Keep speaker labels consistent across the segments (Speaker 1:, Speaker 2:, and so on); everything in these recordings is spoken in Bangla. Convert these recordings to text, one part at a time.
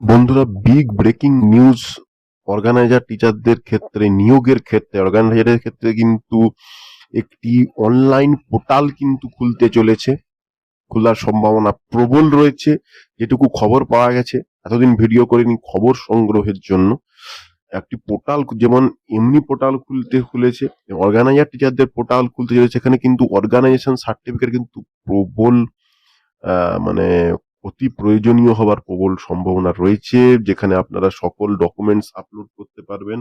Speaker 1: বন্ধুরা বিগ ব্রেকিং নিউজ অর্গানাইজার টিচারদের ক্ষেত্রে, নিয়োগের ক্ষেত্রে অর্গানাইজারের ক্ষেত্রে কিন্তু একটি অনলাইন পোর্টাল কিন্তু খুলতে চলেছে। খোলার সম্ভাবনা প্রবল রয়েছে। যেটুকু খবর পাওয়া গেছে, এতদিন ভিডিও করিনি, খবর সংগ্রহের জন্য। একটি পোর্টাল যেমন এমনি পোর্টাল খুলতে খুলেছে অর্গানাইজার টিচারদের পোর্টাল খুলতে চলেছে, এখানে কিন্তু অর্গানাইজেশন সার্টিফিকেট কিন্তু প্রবল মানে অতি প্রয়োজনীয় হবার প্রবল সম্ভাবনা রয়েছে, যেখানে আপনারা সকল ডকুমেন্টস আপলোড করতে পারবেন।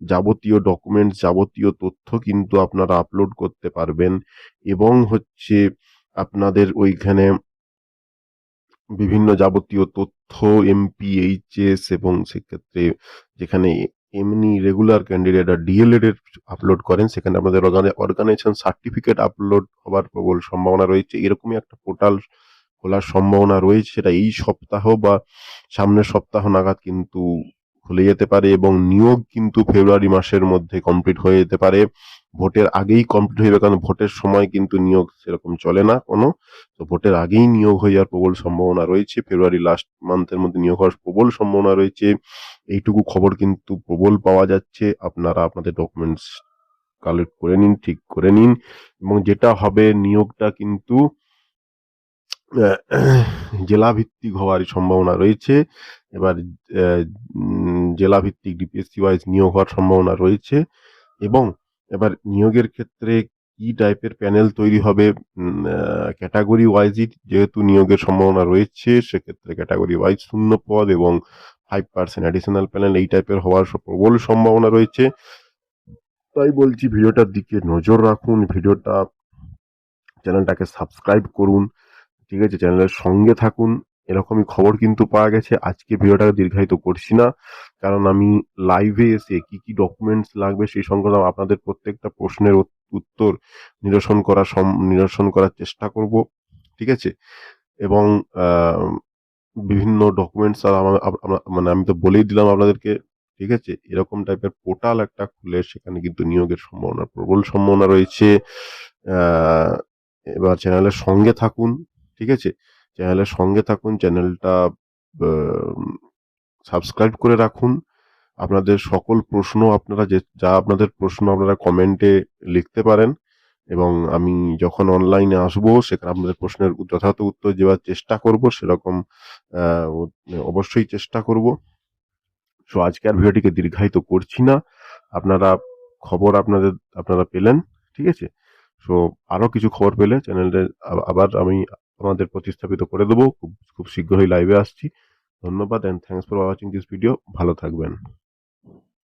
Speaker 1: যাবতীয় ডকুমেন্টস যাবতীয় তথ্য কিন্তু আপনারা আপলোড করতে পারবেন এবং হচ্ছে আপনাদের ওইখানে বিভিন্ন যাবতীয় তথ্য এমপিএইচএস এবং সেক্ষেত্রে যেখানে এমনি রেগুলার ক্যান্ডিডেট আর ডিএলএড এর আপলোড করেন, সেখানে আপনাদের অর্গানাইজেশন সার্টিফিকেট আপলোড হবার প্রবল সম্ভাবনা রয়েছে। এরকমই একটা পোর্টাল খোলার সম্ভাবনা রয়েছে, সেটা এই সপ্তাহ বা সামনের সপ্তাহ নাগাদ কিন্তু খুলে যেতে পারে এবং নিয়োগ কিন্তু ফেব্রুয়ারি মাসের মধ্যে কমপ্লিট হয়ে যেতে পারে। ভোটের আগেই কমপ্লিট হয়ে যাবে, কারণ ভোটের সময় কিন্তু নিয়োগ সেরকম চলে না কোনো। তো ভোটের আগেই নিয়োগ হয়ে যাওয়ার প্রবল সম্ভাবনা রয়েছে। ফেব্রুয়ারি লাস্ট মান্থের মধ্যে নিয়োগ হওয়ার প্রবল সম্ভাবনা রয়েছে। এইটুকু খবর কিন্তু প্রবল পাওয়া যাচ্ছে। আপনারা আপনাদের ডকুমেন্টস কালেক্ট করে নিন, ঠিক করে নিন এবং যেটা হবে নিয়োগটা কিন্তু জেলা ভিত্তিক হওয়ার সম্ভাবনা রয়েছে। এবার আহ, উম, জেলা ভিত্তিক ডিপিএসসি ওয়াইজ নিয়োগ হওয়ার সম্ভাবনা রয়েছে এবং এবার নিয়োগের ক্ষেত্রে কি টাইপের প্যানেল তৈরি হবে? ক্যাটাগরি ওয়াইজই যেহেতু নিয়োগের সম্ভাবনা রয়েছে সেক্ষেত্রে ক্যাটাগরি ওয়াইজ শূন্য পদ এবং ফাইভ পার্সেন্ট অ্যাডিশনাল প্যানেল এই টাইপের হওয়ার প্রবল সম্ভাবনা রয়েছে। তাই বলছি ভিডিওটার দিকে নজর রাখুন ভিডিওটা চ্যানেলটাকে সাবস্ক্রাইব করুন। ঠিক আছে, চ্যানেলের সঙ্গে থাকুন। এরকমই খবর কিন্তু পাওয়া গেছে। আজকে ভিডিওটা দীর্ঘায়িত করছি না, কারণ আমি লাইভে এসে কি কি ডকুমেন্টস লাগবে সেই সংক্রান্ত আপনাদের প্রত্যেকটা প্রশ্নের উত্তর নিরসন করা নিরসন করার চেষ্টা করব, ঠিক আছে? এবং বিভিন্ন ডকুমেন্টস আর মানে আমি তো বলেই দিলাম আপনাদেরকে, ঠিক আছে? এরকম টাইপের পোর্টাল একটা খুলে সেখানে কিন্তু নিয়োগের সম্ভাবনা, প্রবল সম্ভাবনা রয়েছে। এবার চ্যানেলের সঙ্গে থাকুন ঠিক আছে? চ্যানেলের সঙ্গে থাকুন, চ্যানেলটা সাবস্ক্রাইব করে রাখুন। আপনাদের সকল প্রশ্ন আপনারা যে, যা আপনাদের প্রশ্ন আপনারা কমেন্টে লিখতে পারেন এবং আমি যখন অনলাইনে আসব, সেখানে আপনাদের প্রশ্নের যথাযথ উত্তর দেওয়ার চেষ্টা করব, সেরকম অবশ্যই চেষ্টা করব। সো আজকে আর ভিডিওটিকে দীর্ঘায়িত করছি না। আপনারা খবর আপনাদের, আপনারা পেলেন, ঠিক আছে? সো আরও কিছু খবর পেলে চ্যানেলটা আবার আমি আমাদের প্রতিস্থাপিত করে দেবো। খুব খুব শীঘ্রই লাইভে আসছি। ধন্যবাদ and thanks for watching this video ভালো থাকবেন।